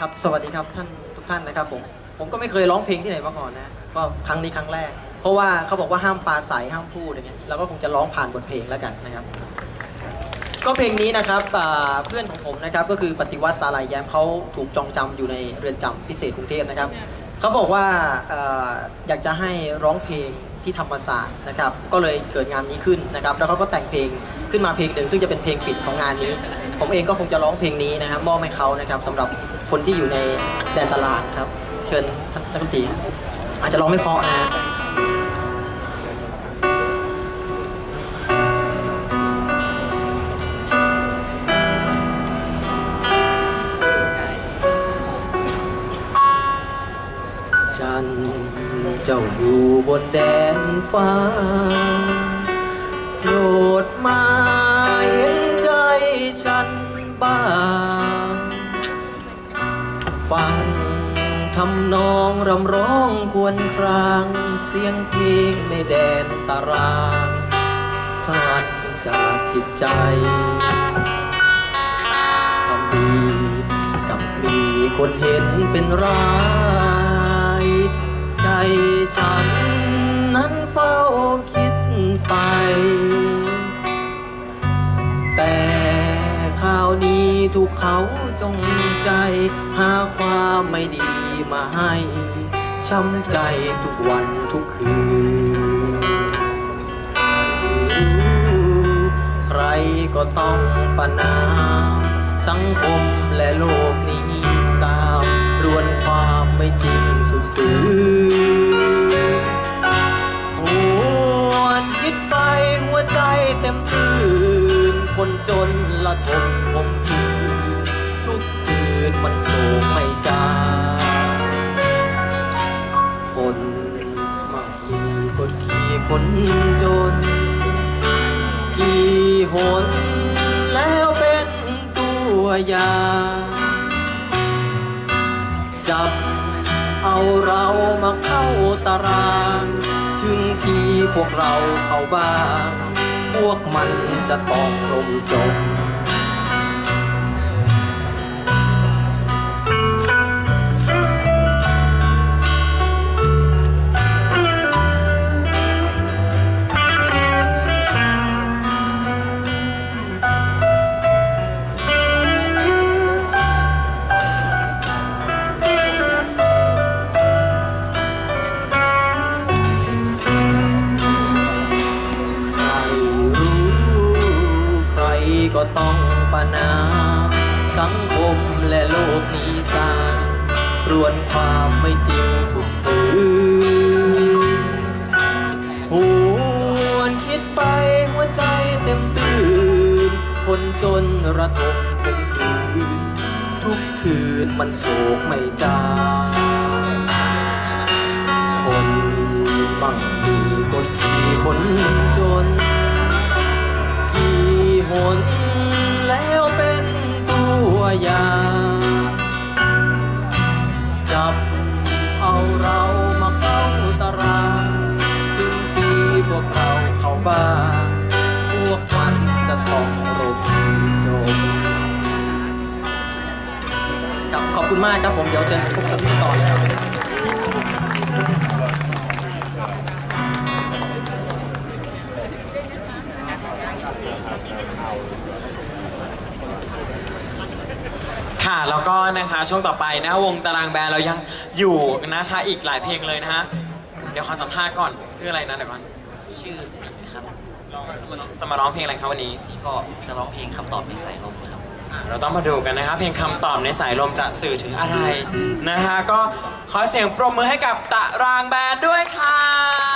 ครับสวัสดีครับท่านทุกท่านนะครับผมผมก็ไม่เคยร้องเพลงที่ไหนมาก่อนนะก็ครั้งนี้ครั้งแรก เพราะว่าเขาบอกว่าห้ามปลาใสห้ามพูดอย่างเงี้ยเราก็คงจะร้องผ่านบทเพลงแล้วกันนะครับ ก็เพลงนี้นะครับเพื่อนของผมนะครับก็คือปฏิวัติสาลายแย้มเขาถูกจองจำอยู่ในเรือนจำพิเศษกรุงเทพนะครับเขาบอกว่าเอ่ออยากจะให้ร้องเพลงที่ธรรมศาสตร์นะครับก็เลยเกิดงานนี้ขึ้นนะครับ แล้วเขาก็แต่งเพลงขึ้นมาเพลงหนึ่งซึ่งจะเป็นเพลงปิดของงานนี้ ผมเองก็คงจะร้องเพลงนี้นะครับมอบให้เขานะครับสำหรับ คนที่อยู่ในแดนตลาดครับ เชิญท่านนักดนตรีอาจจะร้องไม่พราะนะจันเจ้าอยู่บนแดนฟ้าโปรดมาเห็นใจฉันบ้าง ฟังทำนองรำร้องควรครางเสียงเพลงในแดนตารางพลัดจากจิตใจทำดีกับมีคนเห็นเป็นร้าย ใจฉันนั้นเฝ้าคิดไป แต่ข่าวนี้ถูกเขาจงใจหาคามไม่ดีมาให้ช้ำใจทุกวันทุกคืน ใครก็ต้องปนามสังคมและโลกนี้สามรวนความไม่จริงสุดฝืนหวนคิดไปหัวใจเต็มตื่น คนจนละทมคมคืนทุกคืนมันโศกไม่จาง คนมั่งมีคนขี่คนจน กี่หนแล้วเป็นตัวอย่างจับเอาเรามาเข้าตาราง ถึงที่พวกเราเข้าบ้าง พวกมันจะต้องลมจม ก็ต้องปนา สังคมและโลกนี้สร้างรวนความไม่จริงสุดฝืนหวนคิดไปหัวใจเต็มตื่น คนจนระทมคมคืน ทุกคืนมันโศกไม่จาง ยา จับเอาเรามาเข้าตารางถึงที่พวกเราเข้าบ้านพวกมันจะต้องรบจมครับขอบคุณมากครับผมเดี๋ยวเชิญพบกับพี่ต่อเลยครับ ค่ะแล้วก็นะคะช่วงต่อไปนะวงตารางแบนเรายังอยู่นะคะอีกหลายเพลงเลยนะฮะเดี๋ยวขอสัมภาษณ์ก่อนชื่ออะไรนะเดี๋ยวก่อนชื่อผิดครับจะมาร้องเพลงอะไรครับวันนี้ก็จะร้องเพลงคำตอบในสายลมครับอะเราต้องมาดูกันนะครับเพลงคำตอบในสายลมจะสื่อถึงอะไรนะคะก็ขอเสียงปรบมือให้กับตารางแบนด้วยค่ะ